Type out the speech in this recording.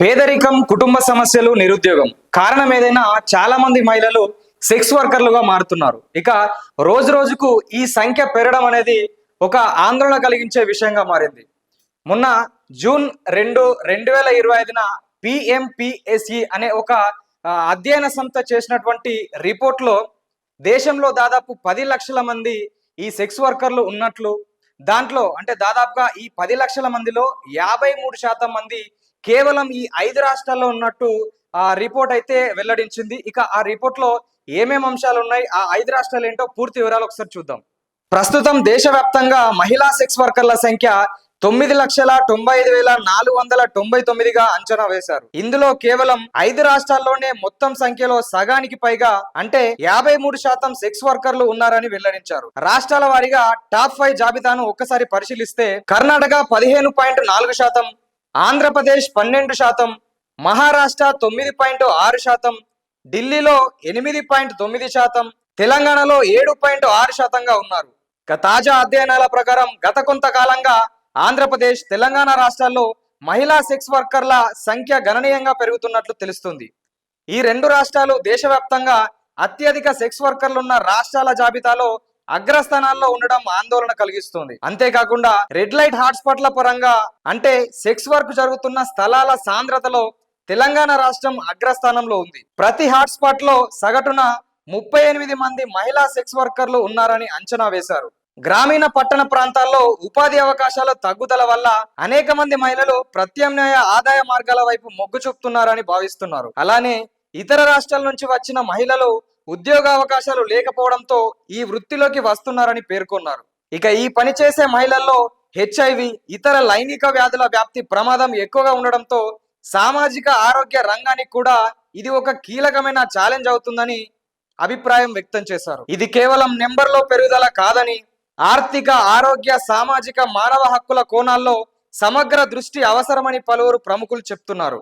పేదరికం కుటుంబ సమస్యలు నిరుద్యోగం. కారణం ఏదైనా చాలా మంది మహిళలు సెక్స్ వర్కర్లుగా మారుతున్నారు. ఇక రోజు రోజుకు ఈ సంఖ్య పెరగడం అనేది ఒక ఆందోళన కలిగించే విషయంగా మారింది. మొన్న జూన్ రెండు రెండు వేల ఇరవై ఐదున పిఎంపిఎస్ఈ అనే ఒక అధ్యయన సంస్థ చేసినటువంటి రిపోర్ట్లో దేశంలో దాదాపు పది లక్షల మంది ఈ సెక్స్ వర్కర్లు ఉన్నట్లు దాంట్లో అంటే దాదాపుగా ఈ పది లక్షల మందిలో యాభై మూడు శాతం మంది కేవలం ఈ ఐదు రాష్ట్రాల్లో ఉన్నట్టు ఆ రిపోర్ట్ అయితే వెల్లడించింది. ఇక ఆ రిపోర్ట్లో ఏమేమి అంశాలు ఉన్నాయి ఆ ఐదు రాష్ట్రాలు ఏంటో పూర్తి వివరాలు ఒకసారి చూద్దాం. ప్రస్తుతం దేశవ్యాప్తంగా మహిళా సెక్స్ వర్కర్ల సంఖ్య తొమ్మిది లక్షల తొంభై ఐదు వేల నాలుగు వందల తొంభై తొమ్మిదిగా అంచనా వేశారు. ఇందులో కేవలం ఐదు రాష్ట్రాల్లోనే మొత్తం సంఖ్యలో సగానికి పైగా అంటే యాభై మూడు శాతం సెక్స్ వర్కర్లు ఉన్నారని వెల్లడించారు. రాష్ట్రాల వారీగా టాప్ ఫైవ్ జాబితాను ఒక్కసారి పరిశీలిస్తే కర్ణాటక పదిహేను పాయింట్ నాలుగు శాతం ఆంధ్రప్రదేశ్ పన్నెండు శాతం మహారాష్ట్ర తొమ్మిది పాయింట్ ఆరు శాతం ఢిల్లీలో ఎనిమిది పాయింట్ తొమ్మిది శాతం తెలంగాణలో ఏడు పాయింట్ ఆరు శాతంగా ఉన్నారు. తాజా అధ్యయనాల ప్రకారం గత కొంతకాలంగా ఆంధ్రప్రదేశ్ తెలంగాణ రాష్ట్రాల్లో మహిళా సెక్స్ వర్కర్ల సంఖ్య గణనీయంగా పెరుగుతున్నట్లు తెలుస్తుంది. ఈ రెండు రాష్ట్రాలు దేశవ్యాప్తంగా అత్యధిక సెక్స్ వర్కర్లు ఉన్న రాష్ట్రాల జాబితాలో అగ్రస్థానాల్లో ఉండడం ఆందోళన కలిగిస్తుంది. అంతేకాకుండా రెడ్ లైట్ హాట్స్పాట్ల పరంగా అంటే సెక్స్ వర్క్ జరుగుతున్న స్థలాల సాంద్రతలో తెలంగాణ రాష్ట్రం అగ్రస్థానంలో ఉంది. ప్రతి హాట్స్పాట్లో సగటున ముప్పై ఎనిమిది మంది మహిళా సెక్స్ వర్కర్లు ఉన్నారని అంచనా వేశారు. గ్రామీణ పట్టణ ప్రాంతాల్లో ఉపాధి అవకాశాల తగ్గుదల వల్ల అనేక మంది మహిళలు ప్రత్యామ్నాయ ఆదాయ మార్గాల వైపు మొగ్గు చూపుతున్నారని భావిస్తున్నారు. అలానే ఇతర రాష్ట్రాల నుంచి వచ్చిన మహిళలు ఉద్యోగ అవకాశాలు లేకపోవడంతో ఈ వృత్తిలోకి వస్తున్నారని పేర్కొన్నారు. ఇక ఈ పని చేసే మహిళల్లో హెచ్ఐవి ఇతర లైంగిక వ్యాధుల వ్యాప్తి ప్రమాదం ఎక్కువగా ఉండడంతో సామాజిక ఆరోగ్య రంగానికి కూడా ఇది ఒక కీలకమైన ఛాలెంజ్ అవుతుందని అభిప్రాయం వ్యక్తం చేశారు. ఇది కేవలం నెంబర్లో పెరుగుదల కాదని ఆర్థిక ఆరోగ్య సామాజిక మానవ హక్కుల కోణాల్లో సమగ్ర దృష్టి అవసరమని పలువురు ప్రముఖులు చెప్తున్నారు.